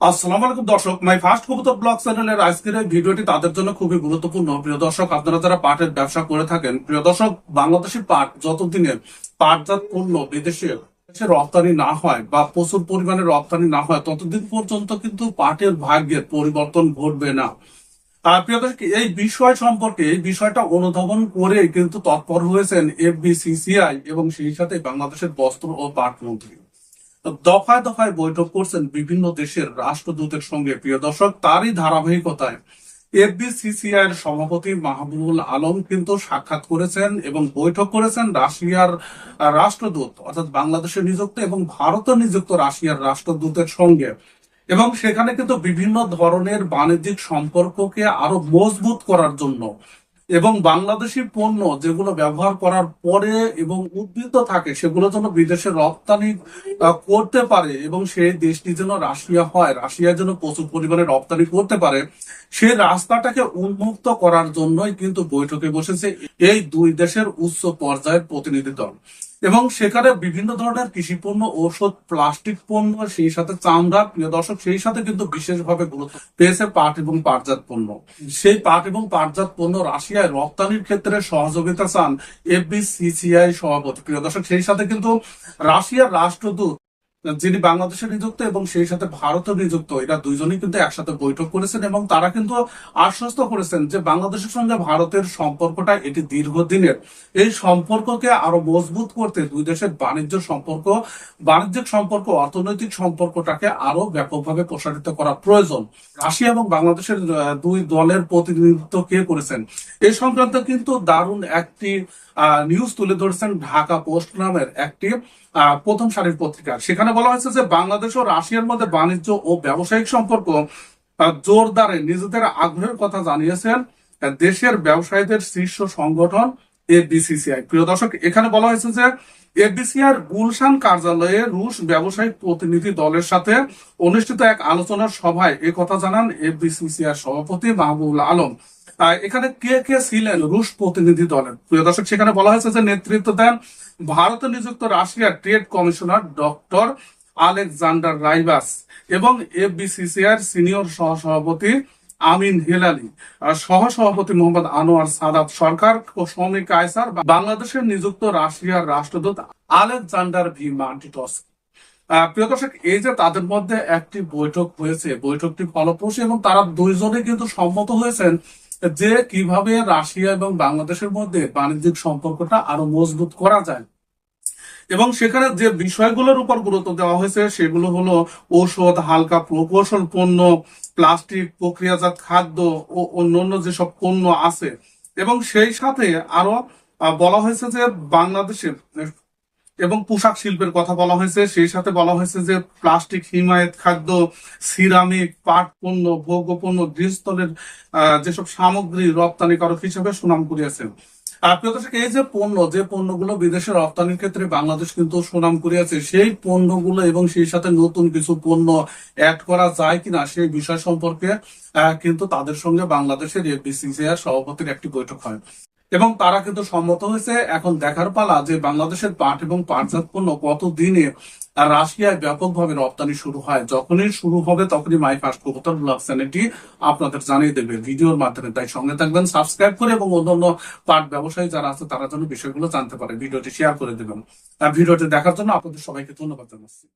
আসসালামু আলাইকুম দর্শক মাই ফার্স্ট কবুতর ব্লগ চ্যানেলের আজকের এই ভিডিওটি তাদের জন্য খুবই গুরুত্বপূর্ণ। প্রিয় দর্শক, আপনারা যারা পাটের ব্যবসা করে থাকেন, প্রিয় দর্শক পাট যতদিনে পাটজাত পণ্য বিদেশে রপ্তানি না হয় বা প্রচুর পরিমাণে রপ্তানি না হয়, ততদিন পর্যন্ত কিন্তু পাটের ভাগ্যের পরিবর্তন ঘটবে না। আর প্রিয় দর্শক, এই বিষয় সম্পর্কে, এই বিষয়টা অনুধাবন করে কিন্তু তৎপর হয়েছেন এফবিসিসিআই এবং সেই সাথে বাংলাদেশের বস্ত্র ও পাট মন্ত্রী। দফায় দফায় বৈঠক করছেন বিভিন্ন দেশের রাষ্ট্রদূতের সঙ্গে। প্রিয় দর্শক, তারই ধারাবাহিকতায় এফবিসিসিআই এর সভাপতি মাহবুবুল আলম কিন্তু সাক্ষাৎ করেছেন এবং বৈঠক করেছেন রাশিয়ার রাষ্ট্রদূত, অর্থাৎ বাংলাদেশে নিযুক্ত এবং ভারতে নিযুক্ত রাশিয়ার রাষ্ট্রদূতের সঙ্গে। এবং সেখানে কিন্তু বিভিন্ন ধরনের বাণিজ্যিক সম্পর্ককে আরও মজবুত করার জন্য এবং বাংলাদেশি পণ্য যেগুলো ব্যবহার করার পরে এবং উদ্বৃত্ত থাকে, সেগুলো যেন বিদেশে রপ্তানি করতে পারে এবং সেই দেশটি যেন রাশিয়া হয়, রাশিয়া যেন প্রচুর পরিমাণে রপ্তানি করতে পারে সেই রাস্তাটাকে উন্মুক্ত করার জন্যই কিন্তু বৈঠকে বসেছে এই দুই দেশের উচ্চ পর্যায়ের প্রতিনিধি দল। এবং সেখানে বিভিন্ন ধরনের কৃষি পণ্য ঔষধ, প্লাস্টিক পণ্য, সেই সাথে চামড়া, প্রিয় দর্শক, সেই সাথে কিন্তু বিশেষভাবে গুরুত্ব পেয়েছে পাট এবং পাটজাত পণ্য। সেই পাট এবং পাটজাত পণ্য রাশিয়ায় রপ্তানির ক্ষেত্রে সহযোগিতা চান এফবিসিসিআই সভাপতি। প্রিয় দর্শক, সেই সাথে কিন্তু রাশিয়ার রাষ্ট্রদূত যিনি বাংলাদেশে নিযুক্ত এবং সেই সাথে ভারতে নিযুক্ত, এরা দুইজনই কিন্তু একসাথে বৈঠক করেছেন এবং তারা কিন্তু আশ্বস্ত করেছেন যে বাংলাদেশের সঙ্গে ভারতের সম্পর্কটা এটি দীর্ঘদিনের। এই সম্পর্ককে আরও মজবুত করতে দুই দেশের বাণিজ্য সম্পর্ক, বাণিজ্যিক সম্পর্ক, অর্থনৈতিক সম্পর্কটাকে আরও ব্যাপকভাবে প্রসারিত করা প্রয়োজন। রাশিয়া এবং বাংলাদেশের দুই দলের প্রতিনিধিত্ব কে করেছেন? এই সংক্রান্ত কিন্তু দারুণ একটি নিউজ তুলে ধরেছেন ঢাকা পোস্ট নামের একটি প্রথম সারির পত্রিকা। সেখানে বলা হয়েছে যে বাংলাদেশ ও রাশিয়ার মধ্যে বাণিজ্য ও ব্যবসায়িক সম্পর্ক জোরদারে নিজেদের আগ্রহের কথা জানিয়েছেন দেশের ব্যবসায়ীদের শীর্ষ সংগঠন এফবিসিসিআই প্রিয় দর্শক, এখানে বলা হয়েছে যে এফবিসিআর গুলশান কার্যালয়ে রুশ ব্যবসায়িক প্রতিনিধি দলের সাথে অনুষ্ঠিত এক আলোচনার সভায় এ কথা জানান এফবিসিসিআর সভাপতি মাহবুবুল আলম। এখানে কে কে ছিলেন রুশ প্রতিনিধি দলের? প্রিয় দর্শক, সেখানে বলা হয়েছে যে নেতৃত্ব দেন ভারতে নিযুক্ত রাশিয়ার trade commissioner doctor Alexander Rybas এবং এফবিসিসিআর সিনিয়র সহসভাপতি আমিন হেলালি সহ সভাপতি মোহাম্মদ আনোয়ার সাদাত সরকার ও শ্রমিক কায়সার বাংলাদেশের নিযুক্ত রাশিয়ার রাষ্ট্রদূত আলেকজান্ডার ভি মার্টিটস আহ, প্রিয় দর্শক এই যে তাদের মধ্যে একটি বৈঠক হয়েছে বৈঠকটি ফলপ্রসূ এবং তারা দুইজনে কিন্তু সম্মত হয়েছেন যে কীভাবে রাশিয়া এবং বাংলাদেশের মধ্যে বাণিজ্যিক সম্পর্কটা আরও মজবুত করা যায়। এবং সেখানে যে বিষয়গুলোর উপর গুরুত্ব দেওয়া হয়েছে, সেগুলো হলো ঔষধ, হালকা প্রকৌশল পণ্য, প্লাস্টিক, প্রক্রিয়াজাত খাদ্য ও অন্যান্য যেসব পণ্য আছে। এবং সেই সাথে আরও বলা হয়েছে যে বাংলাদেশের, এবং পোশাক শিল্পের কথা বলা হয়েছে, সেই সাথে বলা হয়েছে যে প্লাস্টিক, হিমায়ত খাদ্য, সিরামিক, পাট পণ্য ভোগ্য পণ্য গৃহস্থলের যেসব সামগ্রী রপ্তানিকারক হিসেবে সুনাম কুড়িয়েছে আর প্রিয় দর্শক, এই যে পণ্য যে পণ্যগুলো বিদেশে রপ্তানির ক্ষেত্রে বাংলাদেশ কিন্তু সুনাম করিয়াছে সেই পণ্যগুলো এবং সেই সাথে নতুন কিছু পণ্য অ্যাড করা যায় কিনা সেই বিষয় সম্পর্কে কিন্তু তাদের সঙ্গে বাংলাদেশের বিসিসিআই সভাপতির একটি বৈঠক হয়। এবং তারা কিন্তু সম্মত হয়েছে, এখন দেখার পালা যে বাংলাদেশের পাট এবং পাটজাত পণ্য কত দিনে রাশিয়ায় ব্যাপকভাবে রপ্তানি শুরু হয়, যখনই শুরু হবে তখনই মাই ফার্স্ট কবুতর ব্লগ আপনাদের জানিয়ে দেবে ভিডিওর মাধ্যমে। তাই সঙ্গে থাকবেন, সাবস্ক্রাইব করে এবং অন্যান্য পাট ব্যবসায়ী যারা আছে তারা যেন বিষয়গুলো জানতে পারে, ভিডিওটি শেয়ার করে দেবেন। আর ভিডিওটি দেখার জন্য আপনাদের সবাইকে ধন্যবাদ জানাচ্ছি।